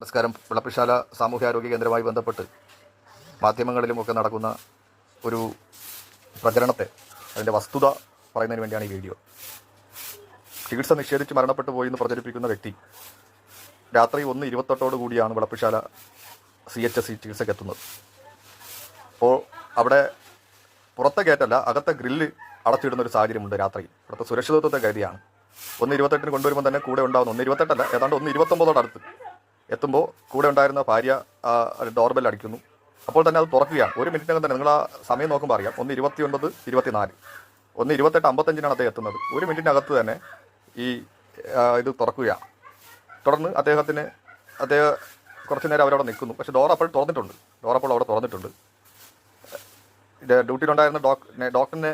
നമസ്കാരം. വിളപ്പിശാല സാമൂഹ്യാരോഗ്യ കേന്ദ്രമായി ബന്ധപ്പെട്ട് മാധ്യമങ്ങളിലുമൊക്കെ നടക്കുന്ന ഒരു പ്രചരണത്തെ അതിന്റെ വസ്തുത പറയുന്നതിന് വേണ്ടിയാണ് ഈ വീഡിയോ. ചികിത്സ നിഷേധിച്ച് മരണപ്പെട്ടു പോയി എന്ന് പ്രചരിപ്പിക്കുന്ന വ്യക്തി രാത്രി ഒന്ന് ഇരുപത്തെട്ടോട് കൂടിയാണ് Vilappilsala C H S C ചികിത്സയ്ക്ക് എത്തുന്നത്. അപ്പോൾ അവിടെ പുറത്തെ ഗേറ്റല്ല അകത്തെ ഗ്രില്ല് അടച്ചിടുന്ന ഒരു സാഹചര്യമുണ്ട് രാത്രി. ഇവിടുത്തെ സുരക്ഷിതത്വത്തെ കരുതിയാണ്. ഒന്ന് ഇരുപത്തെട്ടിന് കൊണ്ടുവരുമ്പോൾ തന്നെ കൂടെ ഉണ്ടാകുന്നു ഒന്ന് ഇരുപത്തെട്ടല്ല ഏതാണ്ട് ഒന്ന് ഇരുപത്തൊമ്പതോട് അടുത്ത് എത്തുമ്പോൾ കൂടെ ഉണ്ടായിരുന്ന ഭാര്യ ഡോർബെൽ അടിക്കുന്നു. അപ്പോൾ തന്നെ അത് തുറക്കുകയാണ്. ഒരു മിനിറ്റിനകം തന്നെ നിങ്ങൾ ആ സമയം നോക്കുമ്പോൾ അറിയാം. ഒന്ന് ഇരുപത്തി ഒൻപത് ഇരുപത്തിനാല്. ഒന്ന് ഇരുപത്തെട്ട് അമ്പത്തഞ്ചിനാണ് അദ്ദേഹം എത്തുന്നത്. ഒരു മിനിറ്റിനകത്ത് തന്നെ ഈ ഇത് തുറക്കുകയാണ്. തുടർന്ന് അദ്ദേഹത്തിന് അദ്ദേഹം കുറച്ച് നേരം അവരവിടെ നിൽക്കുന്നു. പക്ഷേ ഡോർ അപ്പോൾ തുറന്നിട്ടുണ്ട്. ഡോർ അപ്പോൾ അവിടെ തുറന്നിട്ടുണ്ട്. ഡ്യൂട്ടിയിലുണ്ടായിരുന്ന ഡോക് ഡോക്ടറിനെ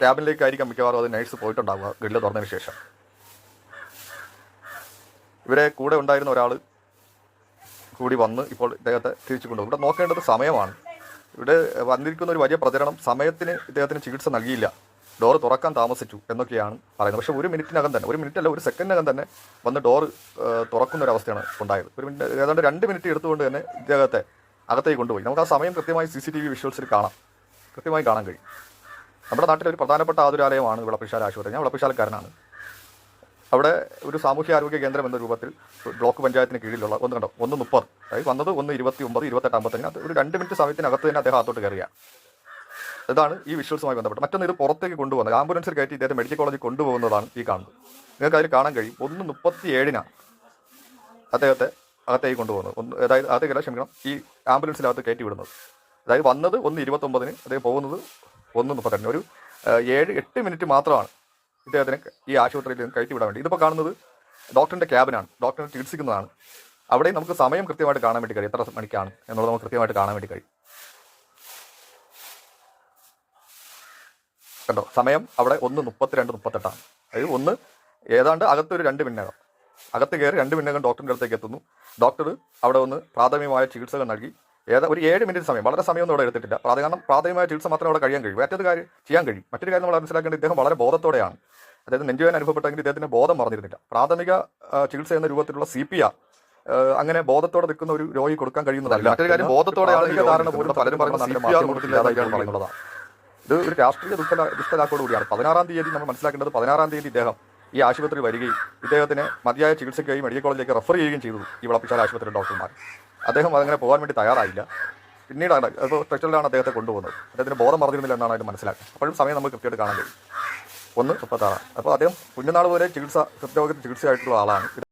ക്യാബിനിലേക്കായിരിക്കും മിക്കവാറും അത് നഴ്സ് പോയിട്ടുണ്ടാവുക ഗ്രില്ല് തുറന്നതിന് ശേഷം. ഇവരെ കൂടെ ഉണ്ടായിരുന്ന ഒരാൾ കൂടി വന്ന് ഇപ്പോൾ ഇദ്ദേഹത്തെ തിരിച്ചു കൊണ്ടുപോകും ഇവിടെ നോക്കേണ്ടത് സമയമാണ്. ഇവിടെ വന്നിരിക്കുന്ന ഒരു വലിയ പ്രചരണം സമയത്തിന് ഇദ്ദേഹത്തിന് ചികിത്സ നൽകിയില്ല. ഡോറ് തുറക്കാൻ താമസിച്ചു എന്നൊക്കെയാണ് പറയുന്നത്. പക്ഷേ ഒരു മിനിറ്റിനകം തന്നെ ഒരു മിനിറ്റ് അല്ല ഒരു സെക്കൻഡിനകം തന്നെ വന്ന് ഡോറ് തുറക്കുന്ന ഒരു അവസ്ഥയാണ് ഉണ്ടായത്. ഒരു മിനിറ്റ് ഏതാണ്ട് രണ്ട് മിനിറ്റ് എടുത്തുകൊണ്ട് തന്നെ ഇദ്ദേഹത്തെ അകത്തേക്ക് കൊണ്ടുപോയി. നമുക്ക് ആ സമയം കൃത്യമായി സി സി ടി വി വിഷ്വൽസിൽ കാണാം. കൃത്യമായി കാണാൻ കഴിയും. നമ്മുടെ നാട്ടിലെ ഒരു പ്രധാനപ്പെട്ട ആതുരാലയമാണ് വിളപ്പിശാല ആശുപത്രി. ഞാൻ വിളപ്പിശാലക്കാരനാണ്. അവിടെ ഒരു സാമൂഹ്യ ആരോഗ്യ കേന്ദ്രം എന്ന രൂപത്തിൽ ബ്ലോക്ക് പഞ്ചായത്തിന് കീഴിലുള്ള ഒന്ന് കണ്ടോ ഒന്ന് മുപ്പത്. അതായത് വന്നത് ഒന്ന് ഇരുപത്തി ഒമ്പത് ഇരുപത്തെട്ട് അമ്പത്തഞ്ചിന് ഒരു രണ്ട് മിനിറ്റ് സമയത്തിനകത്ത് തന്നെ അദ്ദേഹം അകത്തോട്ട് കയറിയാണ് ഇതാണ് ഈ വിഷ്വൽസുമായി ബന്ധപ്പെട്ട്. മറ്റൊന്ന് ഇത് പുറത്തേക്ക് കൊണ്ടുപോകുന്നത്. ആംബുലൻസിൽ കയറ്റി ഇദ്ദേഹത്തെ മെഡിക്കൽ കോളേജിൽ കൊണ്ടുപോകുന്നതാണ് ഈ കാണുന്നത്. നിങ്ങൾക്ക് അതിൽ കാണാൻ കഴിയും. ഒന്ന് മുപ്പത്തി ഏഴിനാണ് അദ്ദേഹത്തെ അകത്തേക്ക് കൊണ്ടുപോകുന്നത്. ഒന്ന് അതായത് അകത്തേക്കല്ല ക്ഷമിക്കണം ഈ ആംബുലൻസിനകത്ത് കയറ്റി വിടുന്നത്. അതായത് വന്നത് ഒന്ന് ഇരുപത്തൊമ്പതിന് അദ്ദേഹം പോകുന്നത് ഒന്ന് മുപ്പത്തെട്ടിന്. ഒരു ഏഴ് എട്ട് മിനിറ്റ് മാത്രമാണ് ഇദ്ദേഹത്തിന് ഈ ആശുപത്രിയിൽ നിന്ന് കയറ്റി വിടാൻ വേണ്ടി. ഇതിപ്പോൾ കാണുന്നത് ഡോക്ടറിന്റെ ക്യാബിനാണ്. ഡോക്ടറിനെ ചികിത്സിക്കുന്നതാണ്. അവിടെയും നമുക്ക് സമയം കൃത്യമായിട്ട് കാണാൻ വേണ്ടി കഴിയും. എത്ര മണിക്കാണ് എന്നുള്ളത് നമുക്ക് കൃത്യമായിട്ട് കാണാൻ വേണ്ടി കഴിയും. കണ്ടോ? സമയം അവിടെ ഒന്ന് മുപ്പത്തിരണ്ട് മുപ്പത്തെട്ടാണ്. അതായത് ഒന്ന് ഏതാണ്ട് അകത്തൊരു രണ്ട് മിന്നകം. അകത്ത് കയറി രണ്ട് മിന്നകം ഡോക്ടറിന്റെ അടുത്തേക്ക് എത്തുന്നു. ഡോക്ടർ അവിടെ ഒന്ന് പ്രാഥമികമായ ചികിത്സകൾ നൽകി. ഏതാ ഒരു ഏഴ് മിനിറ്റ് സമയം. വളരെ സമയമൊന്നും അവിടെ എടുത്തിട്ടില്ല. കാരണം പ്രാഥമികമായ ചികിത്സ മാത്രമേ അവിടെ കഴിയാൻ കഴിയും. മറ്റൊരു കാര്യം ചെയ്യാൻ കഴിയും. മറ്റൊരു കാര്യം നമ്മൾ മനസ്സിലാക്കേണ്ടത് ഇദ്ദേഹം വളരെ ബോധത്തോടെയാണ്. അതായത് നെഞ്ചുവേദന അനുഭവപ്പെട്ടെങ്കിൽ ഇദ്ദേഹത്തിന് ബോധം മറന്നിരുന്നില്ല. പ്രാഥമിക ചികിത്സ എന്ന രൂപത്തിലുള്ള സി പി ആർ അങ്ങനെ ബോധത്തോടെ നിൽക്കുന്ന ഒരു രോഗി കൊടുക്കാൻ കഴിയുന്നതല്ല. മറ്റൊരു കാര്യം ബോധത്തോടെ ഈ ധാരണ പോലും പലരും പറയുന്നത് ഇത് ഒരു രാഷ്ട്രീയ ദുഷ്ടല ദുഷ്ടതാക്കോട് കൂടിയാണ്. പതിനാറാം തീയതി നമ്മൾ മനസ്സിലാക്കേണ്ടത് പതിനാറാം തീയതി ഇദ്ദേഹം ഈ ആശുപത്രി വരികയും ഇദ്ദേഹത്തിന് മതിയായ ചികിത്സയ്ക്കായി മെഡിക്കൽ കോളേജിലേക്ക് റെഫർ ചെയ്യുകയും ചെയ്തു ഈ വിളപ്പിച്ചാൽ ആശുപത്രി ഡോക്ടർമാർ. അദ്ദേഹം അതങ്ങനെ പോകാൻ വേണ്ടി തയ്യാറായില്ല. പിന്നീടാണ് അപ്പോൾ സ്പെഷ്യലാണ് അദ്ദേഹത്തെ കൊണ്ടുപോകുന്നത്. അദ്ദേഹത്തിന് ബോധം മറന്നിരുന്നില്ല എന്നാണ് അതിന് മനസ്സിലാക്കുക അപ്പോഴും സമയം നമുക്ക് കൃത്യമായിട്ട് കാണാൻ കഴിയും. ഒന്ന് മുപ്പത്താറാണ് അപ്പോൾ അദ്ദേഹം കുഞ്ഞുനാൾ വരെ ചികിത്സ ഹൃദ്രോഗത്തിന് ചികിത്സയായിട്ടുള്ള ആളാണ്.